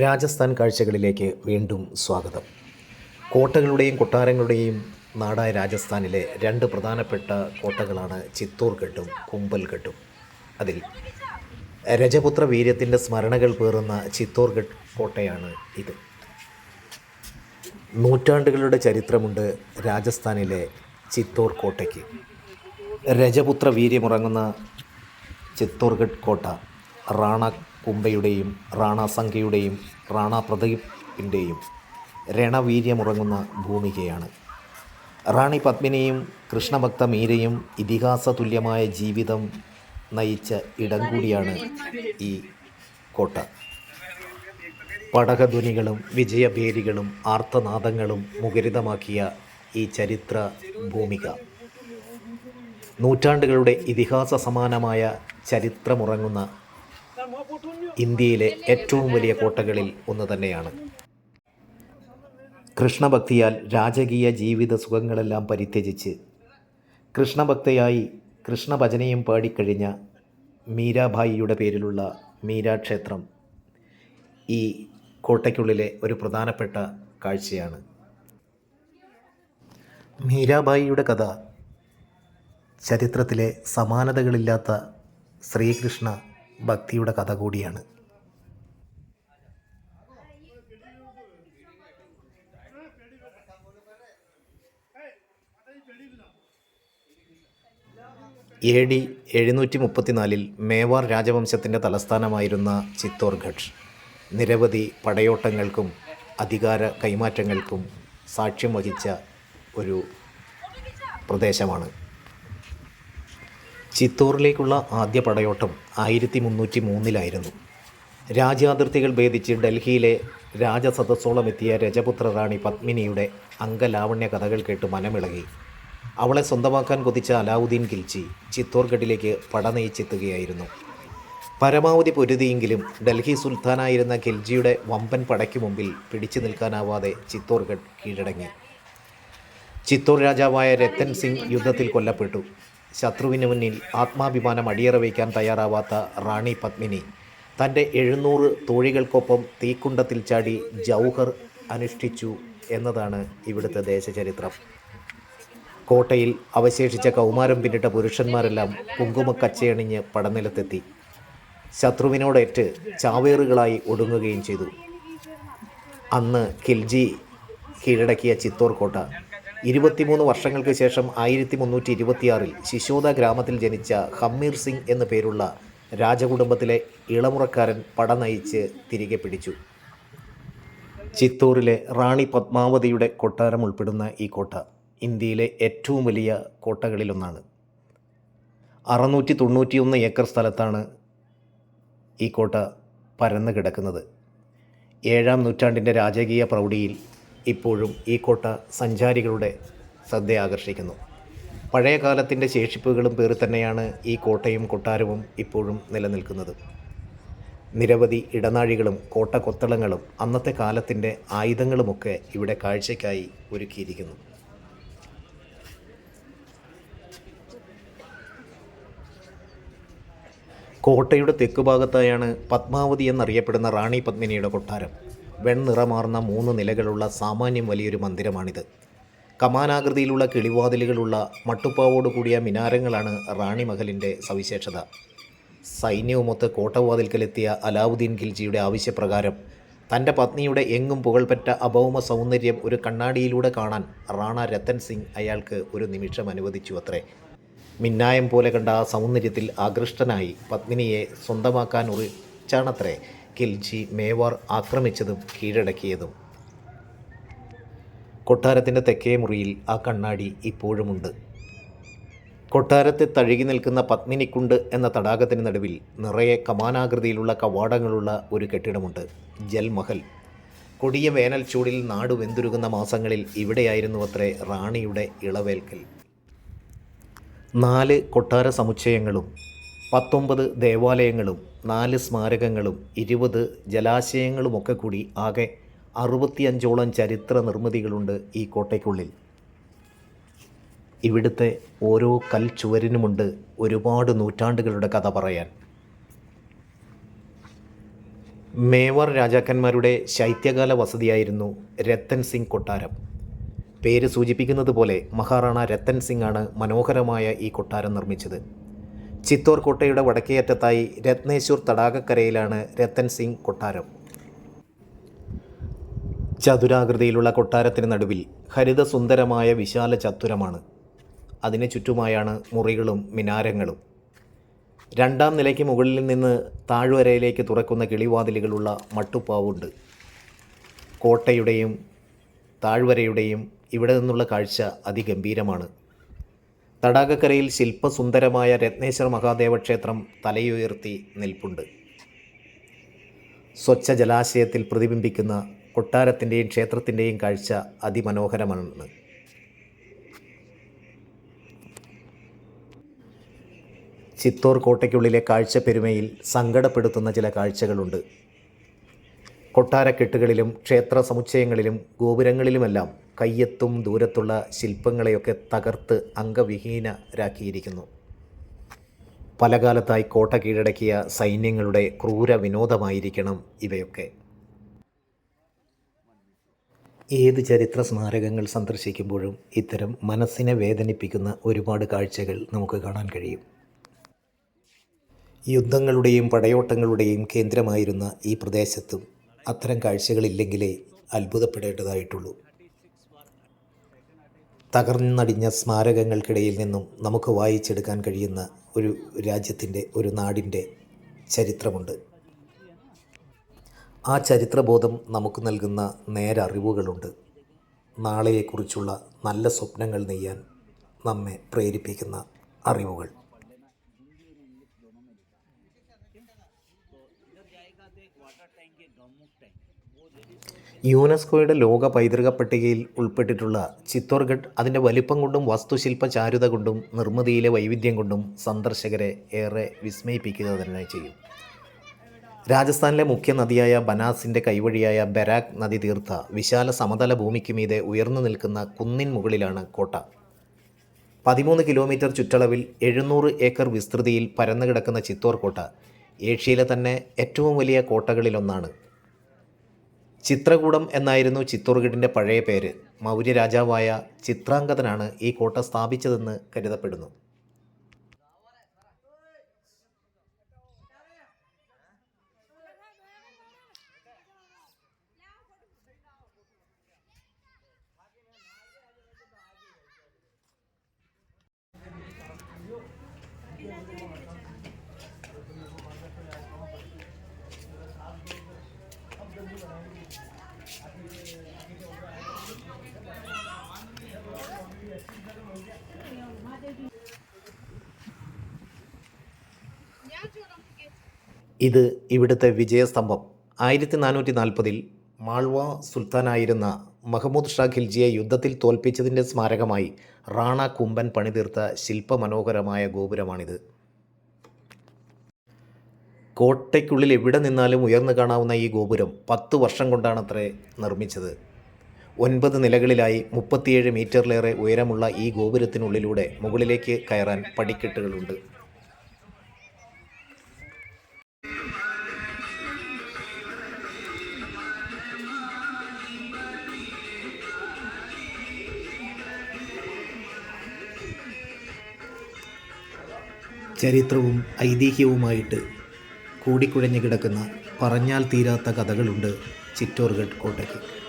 രാജസ്ഥാൻ കാഴ്ചകളിലേക്ക് വീണ്ടും സ്വാഗതം. കോട്ടകളുടെയും കൊട്ടാരങ്ങളുടെയും നാടായ രാജസ്ഥാനിലെ രണ്ട് പ്രധാനപ്പെട്ട കോട്ടകളാണ് ചിത്തോർഗഡും കുമ്പൽഗഡും അതിൽ രജപുത്ര വീര്യത്തിന്റെ സ്മരണകൾ പേറുന്ന ചിത്തോർഗഡ് കോട്ടയാണ് ഇത്. നൂറ്റാണ്ടുകളുടെ ചരിത്രമുണ്ട് രാജസ്ഥാനിലെ ചിത്തൂർ കോട്ടയ്ക്ക്. രജപുത്ര വീര്യമുറങ്ങുന്ന ചിത്തോർഗഡ് കോട്ട റാണ കുംഭയുടെയും റാണ സംഖ്യയുടെയും റാണ പ്രദീപിന്റെയും രണവീര്യമുറങ്ങുന്ന ഭൂമികയാണ്. റാണി പത്മിനിയും കൃഷ്ണഭക്ത മീരയും ഇതിഹാസ തുല്യമായ ജീവിതം നയിച്ച ഇടം കൂടിയാണ് ഈ കോട്ട. പടകധ്വനികളും വിജയഭേരികളും ആർത്തനാദങ്ങളും മുഖരിതമാക്കിയ ഈ ചരിത്ര ഭൂമിക. നൂറ്റാണ്ടുകളുടെ ഇതിഹാസ സമാനമായ ചരിത്രമുറങ്ങുന്ന ഇന്ത്യയിലെ ഏറ്റവും വലിയ കോട്ടകളിൽ ഒന്ന് തന്നെയാണ്. കൃഷ്ണഭക്തിയാൽ രാജകീയ ജീവിത സുഖങ്ങളെല്ലാം പരിത്യജിച്ച് കൃഷ്ണഭക്തയായി കൃഷ്ണഭജനയും പാടിക്കഴിഞ്ഞ മീരാഭായിയുടെ പേരിലുള്ള മീരാ ക്ഷേത്രം ഈ കോട്ടയ്ക്കുള്ളിലെ ഒരു പ്രധാനപ്പെട്ട കാഴ്ചയാണ്. മീരാബായിയുടെ കഥ ചരിത്രത്തിലെ സമാനതകളില്ലാത്ത ശ്രീകൃഷ്ണ ഭക്തിയുടെ കഥ കൂടിയാണ്. എ ഡി എഴുന്നൂറ്റി മുപ്പത്തിനാലിൽ മേവാർ രാജവംശത്തിന്റെ തലസ്ഥാനമായിരുന്ന ചിത്തോർഗഡ് നിരവധി പടയോട്ടങ്ങൾക്കും അധികാര കൈമാറ്റങ്ങൾക്കും സാക്ഷ്യം വഹിച്ച ഒരു പ്രദേശമാണ്. ചിത്തോറിലേക്കുള്ള ആദ്യ പടയോട്ടം ആയിരത്തി മുന്നൂറ്റി മൂന്നിലായിരുന്നു രാജ്യാതിർത്തികൾ ഭേദിച്ച് ഡൽഹിയിലെ രാജസദസ്സോളം എത്തിയ രജപുത്ര റാണി പത്മിനിയുടെ അംഗലാവണ്യ കഥകൾ കേട്ട് മനമിളകി. അവളെ സ്വന്തമാക്കാൻ കൊതിച്ച അലാവുദ്ദീൻ ഖിൽജി ചിത്തോർഗഡിലേക്ക് പടനയിച്ചെത്തുകയായിരുന്നു. പരമാവധി പൊരുതിയെങ്കിലും ഡൽഹി സുൽത്താനായിരുന്ന ഖിൽജിയുടെ വമ്പൻ പടയ്ക്ക് മുമ്പിൽ പിടിച്ചു നിൽക്കാനാവാതെ ചിത്തോർഗഡ് കീഴടങ്ങി. ചിത്തോർ രാജാവായ രത്തൻ സിംഗ് യുദ്ധത്തിൽ കൊല്ലപ്പെട്ടു. ശത്രുവിന് മുന്നിൽ ആത്മാഭിമാനം അടിയറ വയ്ക്കാൻ തയ്യാറാവാത്ത റാണി പത്മിനി. തന്റെ എഴുന്നൂറ് തോഴികൾക്കൊപ്പം തീക്കുണ്ടത്തിൽ ചാടി ജൗഹർ അനുഷ്ഠിച്ചു എന്നതാണ് ഇവിടുത്തെ ദേശചരിത്രം. കോട്ടയിൽ അവശേഷിച്ച കൗമാരം പിന്നിട്ട പുരുഷന്മാരെല്ലാം കുങ്കുമക്കച്ചയണിഞ്ഞ് പടനിലത്തെത്തി. ശത്രുവിനോടേറ്റ് ചാവേറുകളായി ഒടുങ്ങുകയും ചെയ്തു. അന്ന് ഖിൽജി കീഴടക്കിയ ചിത്തോർ കോട്ട ഇരുപത്തിമൂന്ന് വർഷങ്ങൾക്ക് ശേഷം ആയിരത്തി മുന്നൂറ്റി ഇരുപത്തിയാറിൽ ശിശോദ ഗ്രാമത്തിൽ ജനിച്ച ഹമ്മീർ സിംഗ് എന്നു പേരുള്ള രാജകുടുംബത്തിലെ ഇളമുറക്കാരൻ പട നയിച്ച് തിരികെ പിടിച്ചു. ചിത്തൂരിലെ റാണി പത്മാവതിയുടെ കൊട്ടാരം ഉൾപ്പെടുന്ന ഈ കോട്ട ഇന്ത്യയിലെ ഏറ്റവും വലിയ കോട്ടകളിലൊന്നാണ്. അറുന്നൂറ്റി തൊണ്ണൂറ്റിയൊന്ന് ഏക്കർ സ്ഥലത്താണ് ഈ കോട്ട പരന്നു കിടക്കുന്നത് ഏഴാം നൂറ്റാണ്ടിന്റെ രാജകീയ പ്രൗഢിയിൽ ഇപ്പോഴും ഈ കോട്ട സഞ്ചാരികളുടെ ശ്രദ്ധ ആകർഷിക്കുന്നു പഴയ കാലത്തിന്റെ ശേഷിപ്പുകളും പേറി തന്നെയാണ് ഈ കോട്ടയും കൊട്ടാരവും ഇപ്പോഴും നിലനിൽക്കുന്നത്. നിരവധി ഇടനാഴികളും കോട്ട കൊത്തളങ്ങളും അന്നത്തെ കാലത്തിന്റെ ആയുധങ്ങളുമൊക്കെ ഇവിടെ കാഴ്ചയ്ക്കായി ഒരുക്കിയിരിക്കുന്നു. കോട്ടയുടെ തെക്കുഭാഗത്തായാണ് പത്മാവതി എന്നറിയപ്പെടുന്ന റാണി പത്മിനിയുടെ കൊട്ടാരം. വെൺനിറമാർന്ന മൂന്ന് നിലകളുള്ള സാമാന്യം വലിയൊരു മന്ദിരമാണിത്. കമാനാകൃതിയിലുള്ള കിളിവാതിലുകളുള്ള മട്ടുപ്പാവോട് കൂടിയ മിനാരങ്ങളാണ് റാണി മഹലിന്റെ സവിശേഷത. സൈന്യവുമൊത്ത് കോട്ടവാതിൽക്കലെത്തിയ അലാവുദ്ദീൻ ഖിൽജിയുടെ ആവശ്യപ്രകാരം തന്റെ പത്നിയുടെ എങ്ങും പുകൾപെറ്റ അഭൗമ സൗന്ദര്യം ഒരു കണ്ണാടിയിലൂടെ കാണാൻ റാണ രത്തൻ സിംഗ് അയാൾക്ക് ഒരു നിമിഷം അനുവദിച്ചു അത്രേ മിന്നായം പോലെ കണ്ട ആ സൗന്ദര്യത്തിൽ ആകൃഷ്ടനായി പത്മിനിയെ സ്വന്തമാക്കാൻ ഉറിച്ചാണത്രേ ഖിൽജി മേവാർ ആക്രമിച്ചതും കീഴടക്കിയതും. കൊട്ടാരത്തിന്റെ തെക്കേ മുറിയിൽ ആ കണ്ണാടി ഇപ്പോഴുമുണ്ട്. കൊട്ടാരത്തെ തഴുകി നിൽക്കുന്ന പത്മിനിക്കുണ്ട് എന്ന തടാകത്തിന് നടുവിൽ നിറയെ കമാനാകൃതിയിലുള്ള കവാടങ്ങളുള്ള ഒരു കെട്ടിടമുണ്ട്. ജൽമഹൽ. കൊടിയ വേനൽ ചൂടിൽ നാട് വെന്തുരുകുന്ന മാസങ്ങളിൽ ഇവിടെയായിരുന്നു അത്രേ റാണിയുടെ ഇളവേൽക്കൽ. നാല് കൊട്ടാര സമുച്ചയങ്ങളും പത്തൊമ്പത് ദേവാലയങ്ങളും നാല് സ്മാരകങ്ങളും ഇരുപത് ജലാശയങ്ങളുമൊക്കെ കൂടി ആകെ അറുപത്തിയഞ്ചോളം ചരിത്ര നിർമ്മിതികളുണ്ട് ഈ കോട്ടയ്ക്കുള്ളിൽ. ഇവിടുത്തെ ഓരോ കൽച്ചുവരിനുമുണ്ട് ഒരുപാട് നൂറ്റാണ്ടുകളുടെ കഥ പറയാൻ. മേവാർ രാജാക്കന്മാരുടെ ശൈത്യകാല വസതിയായിരുന്നു രത്തൻ സിംഗ് കൊട്ടാരം. പേര് സൂചിപ്പിക്കുന്നത് പോലെ മഹാറാണ രത്തൻ സിംഗ് ആണ് മനോഹരമായ ഈ കൊട്ടാരം നിർമ്മിച്ചത്. ചിത്തോർ കോട്ടയുടെ വടക്കേയറ്റത്തായി രത്നേശ്വർ തടാകക്കരയിലാണ് രത്തൻ സിംഗ് കൊട്ടാരം. ചതുരാകൃതിയിലുള്ള കൊട്ടാരത്തിന് നടുവിൽ ഹരിതസുന്ദരമായ വിശാല ചത്തുരമാണ് അതിന് ചുറ്റുമായാണ് മുറികളും മിനാരങ്ങളും. രണ്ടാം നിലയ്ക്ക് മുകളിൽ നിന്ന് താഴ്വരയിലേക്ക് തുറക്കുന്ന കിളിവാതിലുകളുള്ള മട്ടുപ്പാവുണ്ട്. കോട്ടയുടെയും താഴ്വരയുടെയും ഇവിടെ നിന്നുള്ള കാഴ്ച അതിഗംഭീരമാണ്. തടാകക്കരയിൽ ശില്പസുന്ദരമായ രത്നേശ്വര മഹാദേവ ക്ഷേത്രം തലയുയർത്തി നിൽപ്പുണ്ട്. സ്വച്ഛ ജലാശയത്തിൽ പ്രതിബിംബിക്കുന്ന കൊട്ടാരത്തിന്റെയും ക്ഷേത്രത്തിന്റെയും കാഴ്ച അതിമനോഹരമാണ്. ചിത്തോർ കോട്ടയ്ക്കുള്ളിലെ കാഴ്ച പെരുമയിൽ സങ്കടപ്പെടുത്തുന്ന ചില കാഴ്ചകളുണ്ട്. കൊട്ടാരക്കെട്ടുകളിലും ക്ഷേത്ര സമുച്ചയങ്ങളിലും ഗോപുരങ്ങളിലുമെല്ലാം കയ്യെത്തും ദൂരത്തുള്ള ശില്പങ്ങളെയൊക്കെ തകർത്ത് അംഗവിഹീനരാക്കിയിരിക്കുന്നു. പല കാലത്തായി കോട്ട കീഴടക്കിയ സൈന്യങ്ങളുടെ ക്രൂര വിനോദമായിരിക്കണം ഇവയൊക്കെ. ഏത് ചരിത്ര സ്മാരകങ്ങൾ സന്ദർശിക്കുമ്പോഴും ഇത്തരം മനസ്സിനെ വേദനിപ്പിക്കുന്ന ഒരുപാട് കാഴ്ചകൾ നമുക്ക് കാണാൻ കഴിയും. യുദ്ധങ്ങളുടെയും പടയോട്ടങ്ങളുടെയും കേന്ദ്രമായിരുന്ന ഈ പ്രദേശത്തും അത്തരം കാഴ്ചകളില്ലെങ്കിലേ അത്ഭുതപ്പെടേണ്ടതായിട്ടുള്ളൂ. തകർന്നടിഞ്ഞ സ്മാരകങ്ങൾക്കിടയിൽ നിന്നും നമുക്ക് വായിച്ചെടുക്കാൻ കഴിയുന്ന ഒരു രാജ്യത്തിന്റെ ഒരു നാടിന്റെ ചരിത്രമുണ്ട്. ആ ചരിത്രബോധം നമുക്ക് നൽകുന്ന നേരറിവുകളുണ്ട്. നാളെയെക്കുറിച്ചുള്ള നല്ല സ്വപ്നങ്ങൾ നെയ്യാൻ നമ്മെ പ്രേരിപ്പിക്കുന്ന അറിവുകൾ. യുനെസ്കോയുടെ ലോക പൈതൃക പട്ടികയിൽ ഉൾപ്പെട്ടിട്ടുള്ള ചിത്തോർഗഡ് അതിന്റെ വലിപ്പം കൊണ്ടും വാസ്തുശില്പ ചാരുത കൊണ്ടും നിർമ്മിതിയിലെ വൈവിധ്യം കൊണ്ടും സന്ദർശകരെ ഏറെ വിസ്മയിപ്പിക്കുക തന്നെ ചെയ്യും. രാജസ്ഥാനിലെ മുഖ്യ നദിയായ ബനാസിന്റെ കൈവഴിയായ ബരാക് നദി തീർത്ത വിശാല സമതല ഭൂമിക്ക് മീതെ ഉയർന്നു നിൽക്കുന്ന കുന്നിൻ മുകളിലാണ് കോട്ട. പതിമൂന്ന് കിലോമീറ്റർ ചുറ്റളവിൽ എഴുന്നൂറ് ഏക്കർ വിസ്തൃതിയിൽ പരന്നു കിടക്കുന്ന ചിത്തോർ കോട്ട ഏഷ്യയിലെ തന്നെ ഏറ്റവും വലിയ കോട്ടകളിലൊന്നാണ്. ചിത്രകൂടം എന്നായിരുന്നു ചിത്തൂർഗഡിന്റെ പഴയ പേര്. മൗര്യ രാജാവായ ചിത്രാംഗതനാണ് ഈ കോട്ട സ്ഥാപിച്ചതെന്ന് കരുതപ്പെടുന്നു. ഇത് ഇവിടുത്തെ വിജയസ്തംഭം. ആയിരത്തി നാനൂറ്റി നാൽപ്പതിൽ മാൾവ സുൽത്താനായിരുന്ന മഹമ്മൂദ് ഷാ ഖിൽജിയെ യുദ്ധത്തിൽ തോൽപ്പിച്ചതിന്റെ സ്മാരകമായി റാണ കുമ്പൻ പണിതീർത്ത ശില്പമനോഹരമായ ഗോപുരമാണിത്. കോട്ടയ്ക്കുള്ളിൽ എവിടെ നിന്നാലും ഉയർന്നു കാണാവുന്ന ഈ ഗോപുരം പത്ത് വർഷം കൊണ്ടാണത്രേ നിർമ്മിച്ചത്. ഒൻപത് നിലകളിലായി മുപ്പത്തിയേഴ് മീറ്ററിലേറെ ഉയരമുള്ള ഈ ഗോപുരത്തിനുള്ളിലൂടെ മുകളിലേക്ക് കയറാൻ പടിക്കെട്ടുകളുണ്ട്. ചരിത്രവും ഐതിഹ്യവുമായിട്ട് കൂടിക്കുഴഞ്ഞു കിടക്കുന്ന പറഞ്ഞാൽ തീരാത്ത കഥകളുണ്ട് ചിറ്റോർഗഡ് കോട്ടയ്ക്ക്.